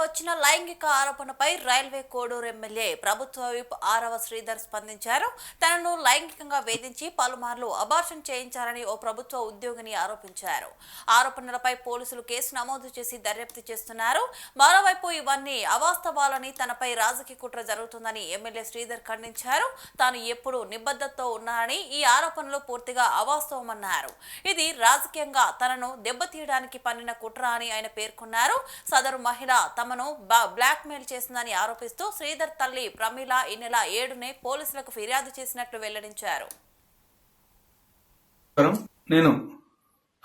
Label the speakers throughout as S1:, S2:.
S1: వచ్చిన లైంగిక ఆరోపణపై రైల్వే కోడూరు ఎమ్మెల్యే ప్రభుత్వ విప్ ఆరవ శ్రీధర్ స్పందించారు. తనను లైంగికంగా వేధించి పలుమార్లు అబార్షన్ చేయించారని ఓ ప్రభుత్వ ఉద్యోగిని ఆరోపించారు. ఆరోపణలపై పోలీసులు కేసు నమోదు చేసి దర్యాప్తు చేస్తున్నారు. మరోవైపు ఇవన్నీ అవాస్తవాలని తనపై రాజకీయ కుట్ర జరుగుతుందని ఎమ్మెల్యే శ్రీధర్ ఖండించారు. తాను ఎప్పుడు నిబద్ధతతో ఉన్నానని ఈ ఆరోపణలు పూర్తిగా అవాస్తవమన్నారు. ఇది రాజకీయంగా తనను దెబ్బతీయడానికి పన్నిన కుట్ర అని ఆయన పేర్కొన్నారు. సదరు మహిళ తమను బ్లాక్ మెయిల్ చేసిందని ఆరోపిస్తూ శ్రీధర్ తల్లి ప్రమీల ఈ నెల ఏడునే పోలీసులకు ఫిర్యాదు చేసినట్లు వెల్లడించారు.
S2: నేను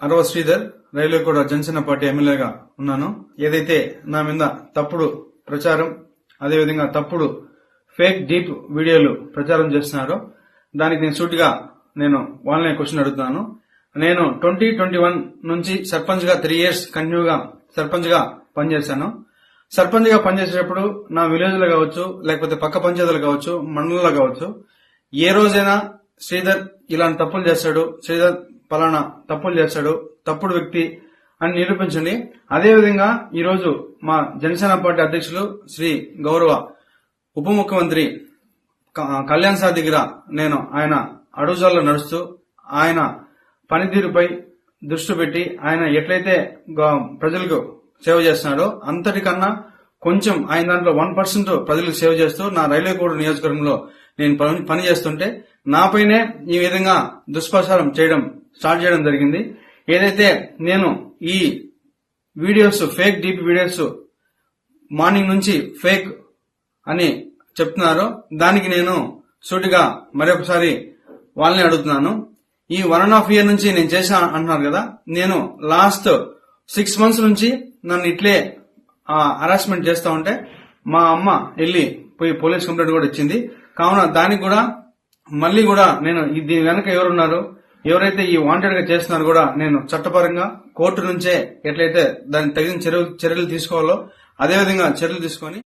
S2: అరవ శ్రీధర్ రైల్వే కూడా జనసేన పార్టీ ఎమ్మెల్యేగా ఉన్నాను. ఏదైతే నా మీద తప్పుడు ప్రచారం అదేవిధంగా తప్పుడు ఫేక్ డీప్ వీడియోలు ప్రచారం చేస్తున్నారో దానికి నేను సూటిగా నేను వాళ్ళనే క్వశ్చన్ అడుగుతున్నాను. నేను ట్వంటీ ట్వంటీ వన్ నుంచి సర్పంచ్గా త్రీ ఇయర్స్ కంటిన్యూగా సర్పంచ్గా పనిచేశాను. సర్పంచ్గా పనిచేసేటప్పుడు నా విలేజ్లో కావచ్చు లేకపోతే పక్క పంచాయతీలు కావచ్చు మండలంలో కావచ్చు ఏ రోజైనా శ్రీధర్ ఇలాంటి తప్పులు చేస్తాడు శ్రీధర్ పలానా తప్పులు చేస్తాడు తప్పుడు వ్యక్తి అని నిరూపించండి. అదేవిధంగా ఈరోజు మా జనసేన పార్టీ అధ్యక్షులు శ్రీ గౌరవ ఉప ముఖ్యమంత్రి కళ్యాణ్ సార్ దగ్గర నేను ఆయన అడుగుజాల్లో నడుస్తూ ఆయన పనితీరుపై దృష్టి పెట్టి ఆయన ఎట్లయితే గ- ప్రజలకు సేవ చేస్తున్నాడో. అంతటికన్నా కొంచెం ఆయన దాంట్లో వన్ పర్సెంట్ ప్రజలకు సేవ చేస్తూ నా రైల్వే కోడ్ నియోజకవర్గంలో నేను పని పని చేస్తుంటే నాపైనే ఈ విధంగా దుష్ప్రచారం చేయడం స్టార్ట్ చేయడం జరిగింది. ఏదైతే నేను ఈ videos fake deep videos morning నుంచి ఫేక్ అని చెప్తున్నారో దానికి నేను సూటిగా మరొకసారి వాళ్ళని అడుగుతున్నాను. ఈ వన్ అండ్ హాఫ్ ఇయర్ నుంచి నేను చేశాను అంటున్నారు కదా నేను లాస్ట్ సిక్స్ మంత్స్ నుంచి నన్ను ఇట్లే హరాస్మెంట్ చేస్తా ఉంటే మా అమ్మ వెళ్ళి పోయి పోలీస్ కంప్లైంట్ కూడా ఇచ్చింది. కావున దానికి కూడా మళ్ళీ కూడా నేను దీని వెనక ఎవరున్నారు ఎవరైతే ఈ వాంటెడ్గా చేస్తున్నారో కూడా నేను చట్టపరంగా కోర్టు నుంచే ఎట్లయితే దానికి తగిన చర్యలు చర్యలు తీసుకోవాలో అదేవిధంగా చర్యలు తీసుకొని